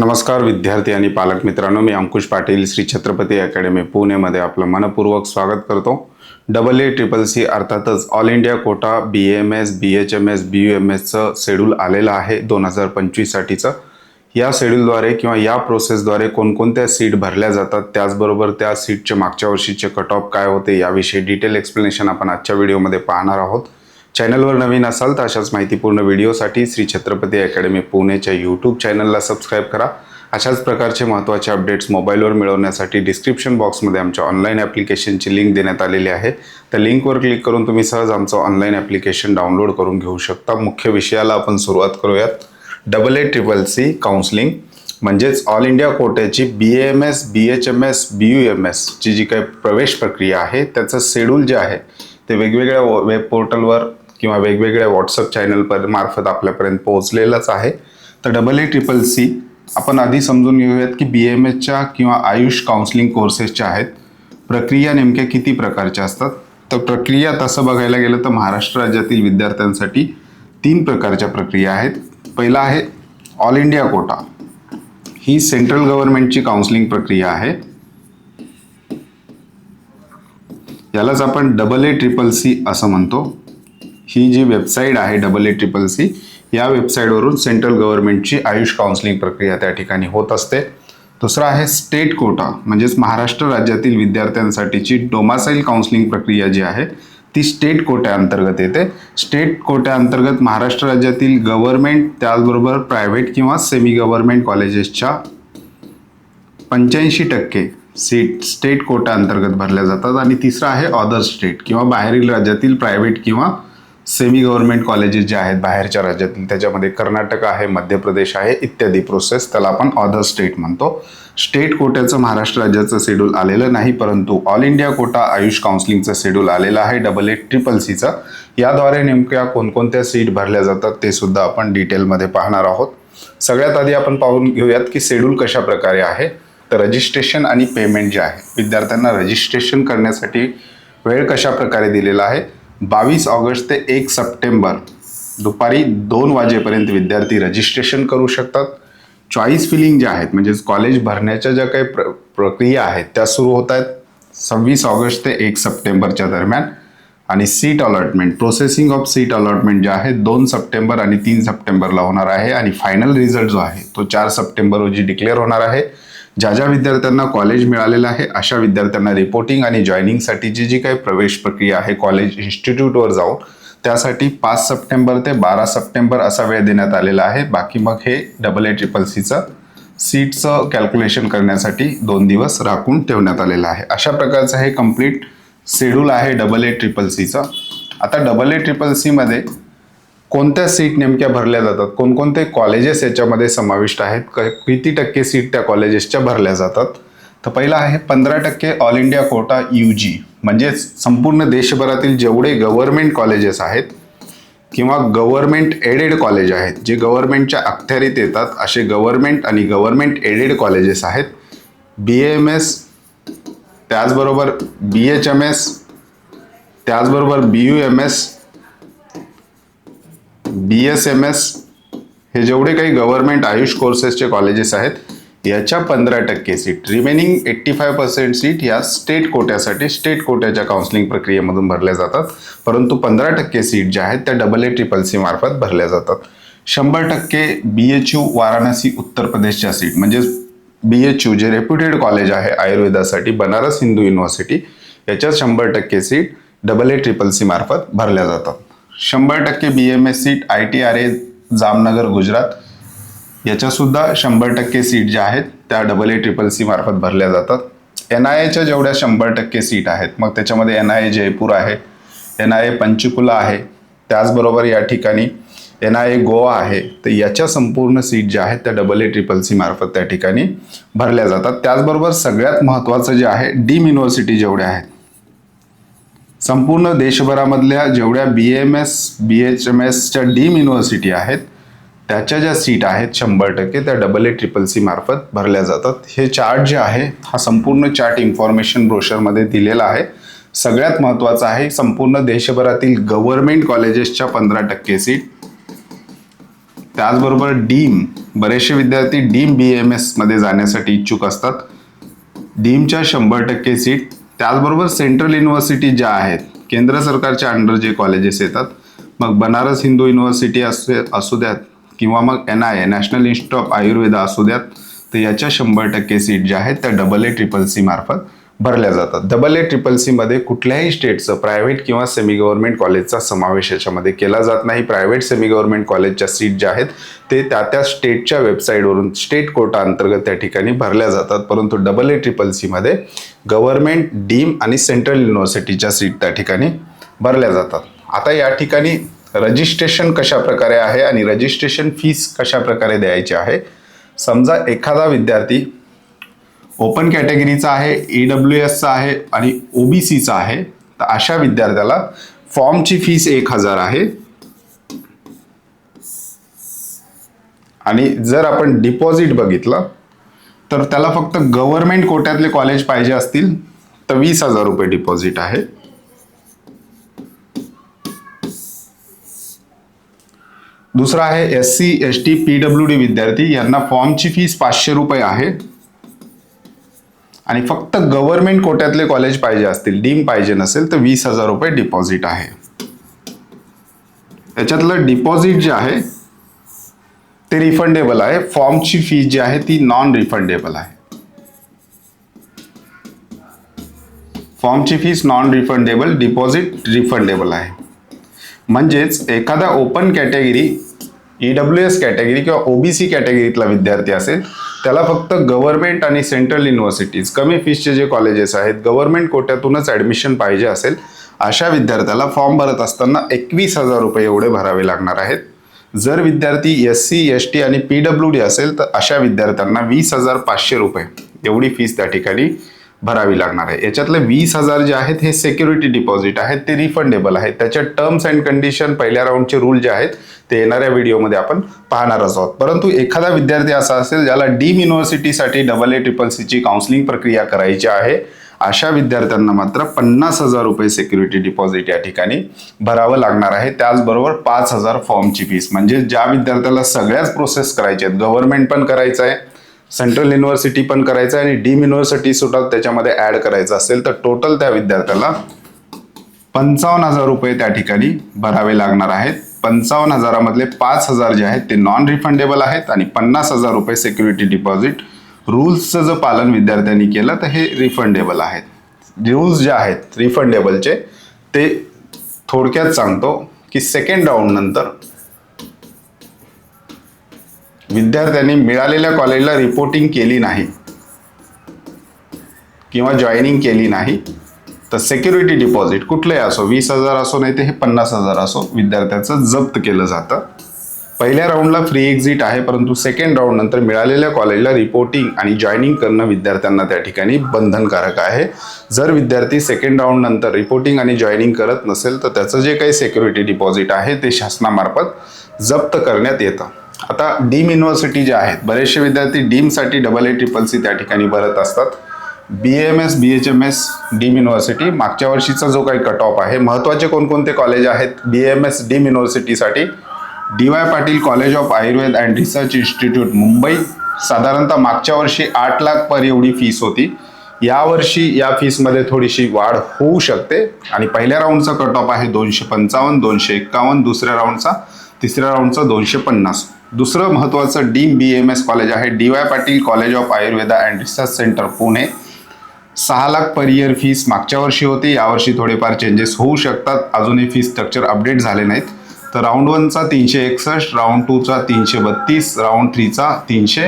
नमस्कार विद्यार्थी आणि पालक मित्रांनो मी अंकुश पाटील श्री छत्रपती अकॅडमी पुणेमध्ये आपलं मनपूर्वक स्वागत करतो. डबल ए ट्रिपल सी अर्थातच all India quota B M S B H M S B U M एसचं शेड्यूल आलेलं आहे दोन हजार पंचवीससाठीचं. या शेड्यूलद्वारे किंवा या प्रोसेसद्वारे कोणकोणत्या सीट भरल्या जातात त्याचबरोबर त्या सीटचे मागच्या वर्षीचे कट ऑफ काय होते याविषयी डिटेल एक्सप्लेनेशन आपण आजच्या व्हिडिओमध्ये पाहणार आहोत. चॅनलवर नवीन असाल तर अशाच माहितीपूर्ण व्हिडिओसाठी श्री छत्रपती अकॅडमी पुणेच्या यूट्यूब चॅनलला सबस्क्राईब करा. अशाच प्रकारचे महत्त्वाचे अपडेट्स मोबाईलवर मिळवण्यासाठी डिस्क्रिप्शन बॉक्समध्ये आमच्या ऑनलाईन ॲप्लिकेशनची लिंक देण्यात आलेली आहे. त्या लिंकवर क्लिक करून तुम्ही सहज आमचं ऑनलाईन ॲप्लिकेशन डाउनलोड करून घेऊ शकता. मुख्य विषयाला आपण सुरुवात करूयात. Double A triple C counselling म्हणजेच all India कोट्याची B M S B H M S B U M एसची जी काही प्रवेश प्रक्रिया आहे त्याचं शेड्यूल जे आहे ते वेगवेगळ्या वेब पोर्टलवर किंवा वेगवेगळ्या व्हॉट्सअप चॅनल पर मार्फत आपल्यापर्यंत पोहोचलेलंच आहे. तर डबल ए ट्रिपल सी आपण आधी समजून घेऊयात की बी एम एसच्या किंवा आयुष काउन्सिलिंग कोर्सेसच्या आहेत प्रक्रिया नेमक्या किती प्रकारच्या असतात? तर प्रक्रिया तसं बघायला गेलं तर महाराष्ट्र राज्यातील विद्यार्थ्यांसाठी तीन प्रकारच्या प्रक्रिया आहेत. पहिला आहे ऑल इंडिया कोटा ही सेंट्रल गव्हर्नमेंटची काउन्सिलिंग प्रक्रिया आहे. यालाच आपण डबल ए ट्रिपल सी असं म्हणतो. ही जी वेबसाईट आहे डबल ए ट्रिपल सी या वेबसाईटवरून सेंट्रल गव्हर्नमेंटची आयुष काउन्सिलिंग प्रक्रिया त्या ठिकाणी होत असते. दुसरा आहे स्टेट कोटा म्हणजेच महाराष्ट्र राज्यातील विद्यार्थ्यांसाठीची डोमासाईल काउन्सिलिंग प्रक्रिया जी आहे ती स्टेट कोट्याअंतर्गत येते. स्टेट कोट्याअंतर्गत महाराष्ट्र राज्यातील गव्हर्नमेंट त्याचबरोबर प्रायव्हेट किंवा सेमी गव्हर्नमेंट कॉलेजेसच्या पंच्याऐंशी टक्के सीट स्टेट कोटा अंतर्गत भरल्या जातात. आणि तिसरा आहे अदर स्टेट किंवा बाहेरील राज्यातील प्रायव्हेट किंवा सेमी गव्हर्नमेंट कॉलेजेस जे आहेत बाहेरच्या राज्यातील त्याच्यामध्ये कर्नाटक आहे मध्य प्रदेश आहे इत्यादी प्रोसेस त्याला आपण अदर स्टेट म्हणतो. स्टेट कोट्याचं महाराष्ट्र राज्याचं शेड्यूल आलेलं नाही परंतु ऑल इंडिया कोटा आयुष काउन्सिलिंगचं शेड्यूल आलेलं आहे डबल एट ट्रिपल सीचं याद्वारे नेमक्या कोणकोणत्या सीट भरल्या जातात ते सुद्धा आपण डिटेलमध्ये पाहणार आहोत. सगळ्यात आधी आपण पाहून घेऊयात की शेड्यूल कशा प्रकारे आहे. तर रजिस्ट्रेशन आणि पेमेंट जे आहे विद्यार्थ्यांना रजिस्ट्रेशन करण्यासाठी वेळ कशा प्रकारे दिलेला आहे बावीस ऑगस्ट ते एक सप्टेंबर दुपारी दोन वाजेपर्यंत विद्यार्थी रजिस्ट्रेशन करू शकतात. चॉईस फिलिंग ज्या आहेत म्हणजेच कॉलेज भरण्याच्या ज्या काही प्र प्रक्रिया आहेत त्या सुरू होत आहेत. सव्वीस ऑगस्ट ते एक सप्टेंबरच्या दरम्यान. आणि seat allotment processing of seat allotment जे आहे दोन सप्टेंबर आणि तीन सप्टेंबरला होणार आहे. आणि फायनल रिझल्ट जो आहे तो चार सप्टेंबर रोजी डिक्लेअर होणार आहे. ज्या ज्या विद्यार्थ्यांना कॉलेज मिळालेलं आहे अशा विद्यार्थ्यांना रिपोर्टिंग आणि जॉईनिंगसाठीची जी काही प्रवेश प्रक्रिया आहे कॉलेज इन्स्टिट्यूटवर जाऊन त्यासाठी पाच सप्टेंबर ते बारा सप्टेंबर असा वेळ देण्यात आलेला आहे. बाकी मग हे डबल ए ट्रिपल सीचं सीटचं कॅल्क्युलेशन करण्यासाठी दोन दिवस राखून ठेवण्यात आलेलं आहे. अशा प्रकारचं हे कंप्लीट शेड्यूल आहे डबल ए ट्रिपल सीचं आता डबल ए ट्रिपल सीमध्ये कोणत्या सीट नेमक्या भरल्या जातात? कोणकोणते कॉलेजेस याच्यामध्ये समाविष्ट आहेत? किती टक्के सीट त्या कॉलेजेसच्या भरल्या जातात? तर पहिला आहे पंधरा टक्के all India quota U G म्हणजेच संपूर्ण देशभरातील जेवढे गव्हर्नमेंट कॉलेजेस आहेत किंवा गव्हर्नमेंट एडेड कॉलेज आहेत जे गव्हर्नमेंटच्या अखत्यारीत येतात असे गव्हर्नमेंट आणि गव्हर्नमेंट एडेड कॉलेजेस आहेत. बी एम एस त्याचबरोबर बी एच एम एस त्याचबरोबर B U M S B S M S हे जेवढे काही गव्हर्नमेंट आयुष कोर्सेसचे कॉलेजेस आहेत याच्या पंधरा टक्के seat remaining eighty five percent seat या स्टेट कोट्यासाठी स्टेट कोट्याच्या काउन्सिलिंग प्रक्रियेमधून भरल्या जातात. परंतु पंधरा टक्के सीट ज्या आहेत त्या डबल ए ट्रिपल सी मार्फत भरल्या जातात. शंभर टक्के बी एच यू वाराणसी उत्तर प्रदेशच्या सीट म्हणजेच बी एच यू जे रेप्युटेड कॉलेज आहे आयुर्वेदासाठी बनारस हिंदू युनिव्हर्सिटी याच्यात शंभर टक्के seat double A triple C मार्फत भरल्या जातात. शंभर टक्के B M S seat I T R A Jamnagar Gujarat. याच्यासुद्धा शंभर टक्के सीट ज्या आहेत त्या डबल ए ट्रिपल सी मार्फत भरल्या जातात. एन आय एच्या जेवढ्या शंभर टक्के सीट आहेत मग त्याच्यामध्ये एन आय ए जयपूर आहे एन आय ए पंचकुला आहे त्याचबरोबर या ठिकाणी एन आय ए गोवा आहे तर याच्या संपूर्ण सीट ज्या आहेत त्या डबल ए ट्रिपल सी मार्फत त्या ठिकाणी भरल्या जातात. त्याचबरोबर सगळ्यात महत्त्वाचं जे आहे डीम युनिव्हर्सिटी जेवढ्या आहेत संपूर्ण देशभरामधल्या जेवढ्या B M S B H M एसच्या डीम युनिव्हर्सिटी आहेत त्याच्या ज्या सीट आहेत शंभर टक्के त्या डबल ए ट्रिपल सी मार्फत भरल्या जातात. हे चार्ट जे आहे हा संपूर्ण चार्ट इन्फॉर्मेशन ब्रोशरमध्ये दिलेला आहे. सगळ्यात महत्त्वाचं आहे संपूर्ण देशभरातील गव्हर्नमेंट कॉलेजेसच्या पंधरा टक्के सीट त्याचबरोबर डीम बरेचसे विद्यार्थी डीम बी एम एसमध्ये जाण्यासाठी इच्छुक असतात. डीमच्या शंभर टक्के सीट त्याचबरोबर सेंट्रल युनिव्हर्सिटी ज्या आहेत केंद्र सरकारच्या अंडर जे कॉलेजेस येतात मग बनारस हिंदू युनिव्हर्सिटी असू असू द्यात किंवा मग N I A national institute of Ayurveda असू द्यात तर याच्या शंभर टक्के सीट ज्या आहेत त्या डबल ए ट्रिपल सी मार्फत भरल्या जातात. डबल ए ट्रिपल सीमध्ये कुठल्याही स्टेटचं प्रायव्हेट किंवा सेमी गव्हर्नमेंट कॉलेजचा समावेश याच्यामध्ये केला जात नाही. प्रायव्हेट सेमी गव्हर्नमेंट कॉलेजच्या सीट ज्या आहेत ते त्या त्या स्टेटच्या वेबसाईटवरून स्टेट कोटा अंतर्गत त्या ठिकाणी भरल्या जातात. परंतु डबल ए ट्रिपल सीमध्ये गव्हर्नमेंट डीम आणि सेंट्रल युनिव्हर्सिटीच्या सीट त्या ठिकाणी भरल्या जातात. आता या ठिकाणी रजिस्ट्रेशन कशा प्रकारे आहे आणि रजिस्ट्रेशन फीस कशा प्रकारे द्यायची आहे? समजा एखादा विद्यार्थी ओपन कॅटेगरीचा आहे ई डब्ल्यू एसचा आहे आणि ओबीसीचा आहे. तर अशा विद्यार्थ्याला फॉर्मची फीस एक हजार आहे. आणि जर आपण डिपॉझिट बघितलं तर त्याला फक्त गव्हर्नमेंट कोट्यातले कॉलेज पाहिजे असतील तर वीस हजार रुपये डिपॉझिट आहे. दुसरा आहे S C S T P W D विद्यार्थी. यांना फॉर्मची फीस पाचशे रुपये आहे. आणि फक्त गव्हर्नमेंट कोट्यातले कॉलेज पाहिजे असतील डीम पाहिजे नसेल तर वीस हजार रुपये डिपॉझिट आहे. त्याच्यातलं डिपॉझिट जे आहे ते रिफंडेबल आहे. फॉर्मची फी जी आहे ती नॉन रिफंडेबल आहे. फॉर्मची fees non refundable deposit refundable आहे. म्हणजेच एखादा open category E W S category किंवा ओबीसी कॅटेगरीतला विद्यार्थी असेल त्याला फक्त गव्हर्नमेंट आणि सेंट्रल युनिव्हर्सिटीज कमी फीसचे जे कॉलेजेस आहेत गव्हर्नमेंट कोट्यातूनच ॲडमिशन पाहिजे असेल अशा विद्यार्थ्याला फॉर्म भरत असताना एकवीस हजार रुपये एवढे भरावे लागणार आहेत. जर विद्यार्थी एस सी एस टी आणि पी डब्ल्यू डी असेल तर अशा विद्यार्थ्यांना वीस हजार पाचशे रुपये एवढी फीस त्या ठिकाणी भरावी लागणार आहे. याच्यातले वीस हजार जे आहेत हे सेक्युरिटी डिपॉझिट आहेत ते रिफंडेबल आहेत. त्याच्या टर्म्स अँड कंडिशन पहिल्या राऊंडचे रूल जे आहेत ते येणाऱ्या व्हिडिओमध्ये आपण पाहणारच आहोत. परंतु एखादा विद्यार्थी असा असेल ज्याला डीम युनिव्हर्सिटीसाठी डबल ए ट्रिपल सीची काउन्सिलिंग प्रक्रिया करायची आहे अशा विद्यार्थ्यांना मात्र पन्नास हजार रुपये सिक्युरिटी डिपॉझिट या ठिकाणी भरावं लागणार आहे. त्याचबरोबर पाच हजार फॉर्मची फीस म्हणजे ज्या विद्यार्थ्याला सगळ्याच प्रोसेस करायच्या आहेत गव्हर्नमेंट पण करायचं आहे सेंट्रल युनिव्हर्सिटी पण करायचं आहे आणि डीम युनिव्हर्सिटी सुद्धा त्याच्यामध्ये ऍड करायचं असेल तर टोटल त्या विद्यार्थ्याला पंचावन्न हजार रुपये त्या ठिकाणी भरावे लागणार आहेत. पंचावन्न हजारामधले पाच हजार जे आहेत ते नॉन रिफंडेबल आहेत आणि पन्नास हजार रुपये सिक्युरिटी डिपॉझिट रूल्सचं जर पालन विद्यार्थ्यांनी केलं तर हे रिफंडेबल आहेत. रूल्स जे आहेत रिफंडेबलचे ते थोडक्यात सांगतो की सेकंड राऊंड नंतर विद्यार्थ्यांनी मिळालेल्या कॉलेजला रिपोर्टिंग केली नाही. किंवा जॉईनिंग केली नाही. तर सेक्युरिटी डिपॉझिट कुठलंही असो वीस हजार असो नाही ते हे पन्नास हजार असो विद्यार्थ्याचं जप्त केलं जातं. पहिल्या राऊंडला फ्री एक्झिट आहे परंतु सेकंड राऊंड नंतर मिळालेल्या कॉलेजला रिपोर्टिंग आणि जॉईनिंग करणं विद्यार्थ्यांना त्या ठिकाणी बंधनकारक आहे. जर विद्यार्थी सेकंड राऊंड नंतर रिपोर्टिंग आणि जॉईनिंग करत नसेल तर त्याचं जे काही सेक्युरिटी डिपॉझिट आहे ते शासनामार्फत जप्त करण्यात येतं. आता डीम युनिव्हर्सिटी जे आहेत बरेचसे विद्यार्थी डीमसाठी डबल ए ट्रिपल सी त्या ठिकाणी भरत असतात. B M S B H M S deem university मागच्या वर्षीचा जो काही कट ऑफ आहे महत्त्वाचे कोणकोणते कॉलेज आहेत B M S dim युनिव्हर्सिटीसाठी D Y Patil college of Ayurved and research institute Mumbai. साधारणतः मागच्या वर्षी आठ लाख पर एवढी फीस होती. यावर्षी या फीसमध्ये थोडीशी वाढ होऊ शकते. आणि पहिल्या राऊंडचा कट ऑफ आहे दोनशे पंचावन्न दोनशे एक्कावन्न दुसऱ्या राऊंडचा तिसऱ्या राऊंडचा दोनशे पन्नास. दुसरं महत्त्वाचं deem B M S college आहे. D Y Patil college of Ayurveda and research centre Pune. सहा लाख पर इयर फीस मागच्या वर्षी होती. यावर्षी थोडेफार चेंजेस होऊ शकतात. अजूनही फी स्ट्रक्चर अपडेट झाले नाहीत. तर राऊंड वनचा तीनशे एकसष्ट राऊंड टूचा तीनशे बत्तीस राऊंड थ्रीचा तीनशे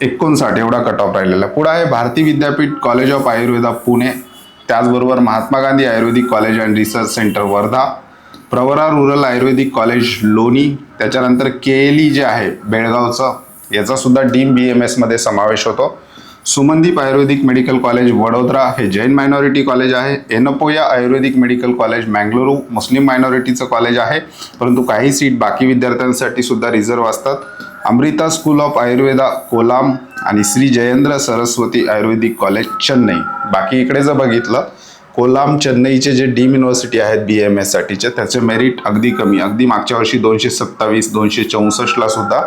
एकोणसाठ. एवढा कट ऑफ राहिलेला. पुढं आहे भारती विद्यापीठ कॉलेज ऑफ आयुर्वेदा पुणे. त्याचबरोबर Mahatma Gandhi Ayurvedic college and research centre Wardha. Pravara rural Ayurvedic college Loni. त्याच्यानंतर के एल ई जे आहे बेळगावचं याचासुद्धा डीम बी एम एसमध्ये समावेश होतो. सुमनदीप आयुर्वेदिक मेडिकल कॉलेज वडोदरा हे जैन मायनॉरिटी कॉलेज आहे. एनपोया आयुर्वेदिक मेडिकल कॉलेज मँगलुरू मुस्लिम मायनॉरिटीचं कॉलेज आहे. परंतु काही सीट बाकी विद्यार्थ्यांसाठी सुद्धा रिझर्व असतात. अमृता स्कूल ऑफ आयुर्वेदा कोलाम आणि श्री जयेंद्र सरस्वती आयुर्वेदिक कॉलेज चेन्नई. बाकी इकडे जर बघितलं कोलाम चेन्नईचे जे डीम युनिव्हर्सिटी आहेत बी एम एससाठीचे त्याचे मेरिट अगदी कमी. अगदी मागच्या वर्षी दोनशे सत्तावीस दोनशे चौसष्टला सुद्धा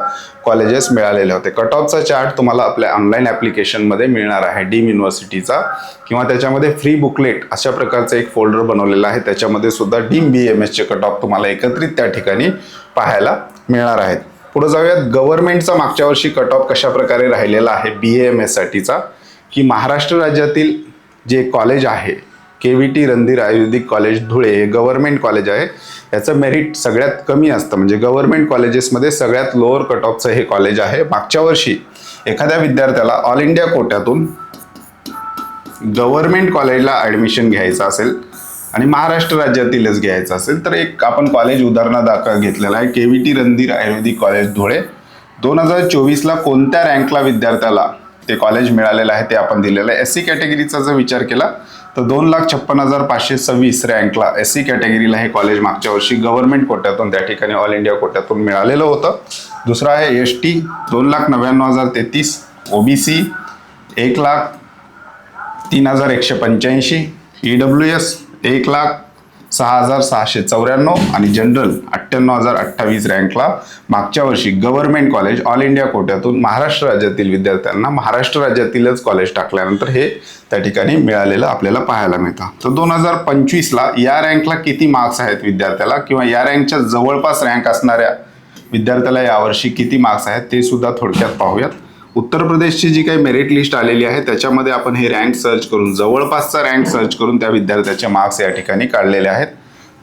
कॉलेजेस मिळालेले होते. कट ऑफचा चार्ट तुम्हाला आपल्या ऑनलाईन ॲप्लिकेशनमध्ये मिळणार आहे. डीम युनिव्हर्सिटीचा. किंवा त्याच्यामध्ये फ्री बुकलेट अशा प्रकारचं एक फोल्डर बनवलेलं आहे. त्याच्यामध्ये सुद्धा डीम बी एम एसचे कट ऑफ तुम्हाला एकत्रित त्या ठिकाणी पाहायला मिळणार आहेत. पुढे जाऊयात. गव्हर्नमेंटचा मागच्या वर्षी कट ऑफ कशा प्रकारे राहिलेला आहे? बी एम एससाठीचा की महाराष्ट्र राज्यातील जे कॉलेज आहे K V T Randhir Ayurvedic college Dhule हे गव्हर्नमेंट कॉलेज आहे. याचं मेरिट सगळ्यात कमी असतं. म्हणजे गव्हर्नमेंट कॉलेजेसमध्ये सगळ्यात लोअर कट ऑफचं हे कॉलेज आहे. मागच्या वर्षी एखाद्या विद्यार्थ्याला ऑल इंडिया कोट्यातून गव्हर्नमेंट कॉलेजला ॲडमिशन घ्यायचं असेल आणि महाराष्ट्र राज्यातीलच घ्यायचं असेल तर एक आपण कॉलेज उदाहरणादाखल घेतलेलं आहे. K V T Randhir Ayurvedic college Dhule. दोन हजार चोवीसला कोणत्या रँकला विद्यार्थ्याला ते कॉलेज मिळालेलं आहे ते आपण दिलेलं आहे. एस सी कॅटेगरीचा जर विचार केला तर दोन लाख छप्पन हजार पाचशे सव्वीस रँकला एस सी कॅटेगरीला हे कॉलेज मागच्या वर्षी गव्हर्नमेंट कोट्यातून त्या ठिकाणी ऑल इंडिया कोट्यातून मिळालेलं होतं. दुसरं आहे एस टी दोन लाख नव्याण्णव हजार तेहतीस ओ बी सी एक लाख तीन हजार एकशे पंच्याऐंशी ई डब्ल्यू एस एक लाख सहा हजार सहाशे चौऱ्याण्णव आणि जनरल अठ्ठ्याण्णव हजार अठ्ठावीस रँकला मागच्या वर्षी गव्हर्नमेंट कॉलेज ऑल इंडिया कोट्यातून महाराष्ट्र राज्यातील विद्यार्थ्यांना महाराष्ट्र राज्यातीलच कॉलेज टाकल्यानंतर हे त्या ठिकाणी मिळालेलं आपल्याला पाहायला मिळतं. तर दोन हजार पंचवीसला या रँकला किती मार्क्स आहेत विद्यार्थ्याला किंवा या रँकच्या जवळपास रँक असणाऱ्या विद्यार्थ्याला यावर्षी किती मार्क्स आहेत ते सुद्धा थोडक्यात पाहूयात. उत्तर प्रदेशची जी काही मेरिट लिस्ट आलेली आहे त्याच्यामध्ये आपण हे रँक सर्च करून जवळपासचा रँक सर्च करून त्या विद्यार्थ्याचे मार्क्स या ठिकाणी काढलेले आहेत.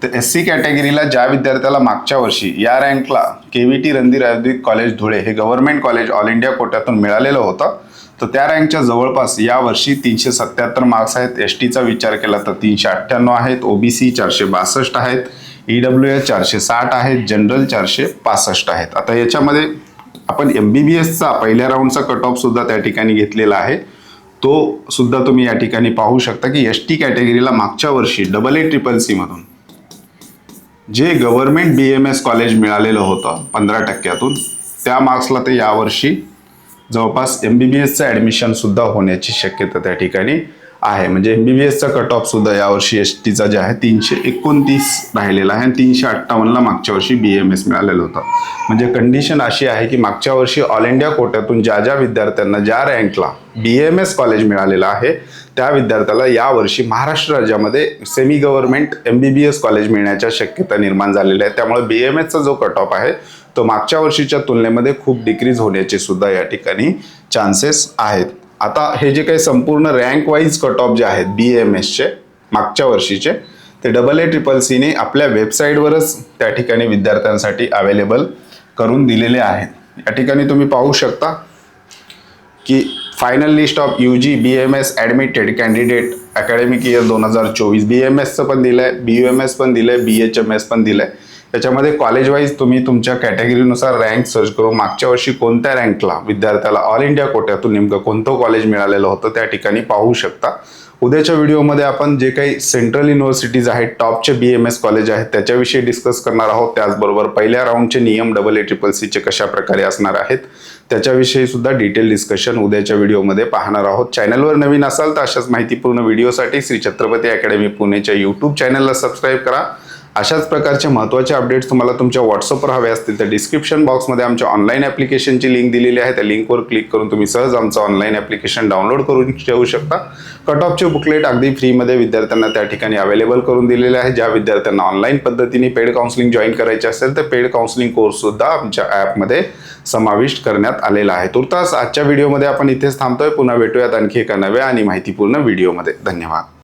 तर एस सी कॅटेगरीला ज्या विद्यार्थ्याला मागच्या वर्षी या रँकला K V T Randhir Ayurvedic college Dhule हे गव्हर्नमेंट कॉलेज ऑल इंडिया कोट्यातून मिळालेलं होतं. तर त्या रँकच्या जवळपास या वर्षी तीनशे सत्याहत्तर मार्क्स आहेत. एस टीचा विचार केला तर तीनशे अठ्ठ्याण्णव आहेत. ओबीसी चारशे बासष्ट आहेत. ई डब्ल्यू एस चारशे साठ आहेत. जनरल चारशे पासष्ट आहेत. आता याच्यामध्ये आपण एम बी बी एसचा पहिल्या राऊंडचा कट ऑफ सुद्धा त्या ठिकाणी घेतलेला आहे. तो सुद्धा तुम्ही या ठिकाणी पाहू शकता की एस टी कॅटेगरीला मागच्या वर्षी डबल ए ट्रिपल सी मधून जे government B M S college मिळालेलं होतं पंधरा टक्क्यातून त्या मार्क्सला ते यावर्षी जवळपास एम बी बी एसचं ॲडमिशनसुद्धा होण्याची शक्यता त्या ठिकाणी आहे. म्हणजे एम बी बी एसचा कट ऑफ सुद्धा यावर्षी एस टीचा जे आहे तीनशे एकोणतीस राहिलेला आहे आणि तीनशे अठ्ठावन्नला मागच्या वर्षी बी एम एस मिळालेलं होतं. म्हणजे कंडिशन अशी आहे की मागच्या वर्षी ऑल इंडिया कोट्यातून ज्या ज्या विद्यार्थ्यांना ज्या रँकला बी एम एस कॉलेज मिळालेलं आहे त्या विद्यार्थ्याला यावर्षी महाराष्ट्र राज्यामध्ये semi government M B B S college मिळण्याच्या शक्यता निर्माण झालेल्या आहे त्यामुळे बी एम एसचा जो कट ऑफ आहे तो मागच्या वर्षीच्या तुलनेमध्ये खूप डिक्रीज होण्याचे सुद्धा या ठिकाणी चान्सेस आहेत. आता हे जे काही संपूर्ण रँक वाईज कट ऑफ जे आहेत बी एम एसचे मागच्या वर्षीचे ते डबल ए ट्रिपल सीने आपल्या वेबसाईटवरच त्या ठिकाणी विद्यार्थ्यांसाठी अवेलेबल करून दिलेले आहेत. या ठिकाणी तुम्ही पाहू शकता की final list of U G B M S admitted candidate academic year दोन हजार चोवीस. बी एम एसचं पण दिलं आहे बी यू एम एस पण दिलं आहे बी एच एम एस पण दिलं आहे त्याच्यामध्ये कॉलेज वाईज तुम्ही तुमच्या कॅटेगरीनुसार रँक सर्च करून मागच्या वर्षी कोणत्या रँकला विद्यार्थ्याला ऑल इंडिया कोट्यातून नेमकं कोणतं कॉलेज मिळालेलं होतं त्या ठिकाणी पाहू शकता. उद्याच्या व्हिडिओमध्ये आपण जे काही सेंट्रल युनिव्हर्सिटीज आहेत टॉपचे बी एम एस कॉलेज आहेत त्याच्याविषयी डिस्कस करणार आहोत. त्याचबरोबर पहिल्या राऊंडचे नियम डबल ए ट्रिपल सीचे कशा प्रकारे असणार आहेत त्याच्याविषयी सुद्धा डिटेल डिस्कशन उद्याच्या व्हिडिओमध्ये पाहणार आहोत. चॅनलवर नवीन असाल तर अशाच माहितीपूर्ण व्हिडिओसाठी श्री छत्रपती अकॅडमी पुणेच्या यूट्यूब चॅनलला सबस्क्राईब करा. अशाच प्रकारचे महत्त्वाचे अपडेट्स तुम्हाला तुमच्या व्हॉट्सअपवर हवे असतील तर डिस्क्रिप्शन बॉक्समध्ये आमच्या ऑनलाईन ॲप्लिकेशनची लिंक दिलेली आहे. त्या लिंकवर क्लिक करून तुम्ही सहज आमचं ऑनलाईन ॲप्लिकेशन डाउनलोड करून ठेवू शकता. कट ऑफचे बुकलेट अगदी फ्रीमध्ये विद्यार्थ्यांना त्या ठिकाणी अवेलेबल करून दिलेले आहे. ज्या विद्यार्थ्यांना ऑनलाईन पद्धतीने पेड काउन्सिलिंग जॉईन करायचे असेल तर पेड काउन्सिलिंग कोर्ससुद्धा आमच्या ॲपमध्ये समाविष्ट करण्यात आलेला आहे. तुर्तास आजच्या व्हिडिओमध्ये आपण इथेच थांबतोय. पुन्हा भेटूयात आणखी एका नव्या आणि माहितीपूर्ण व्हिडिओमध्ये धन्यवाद.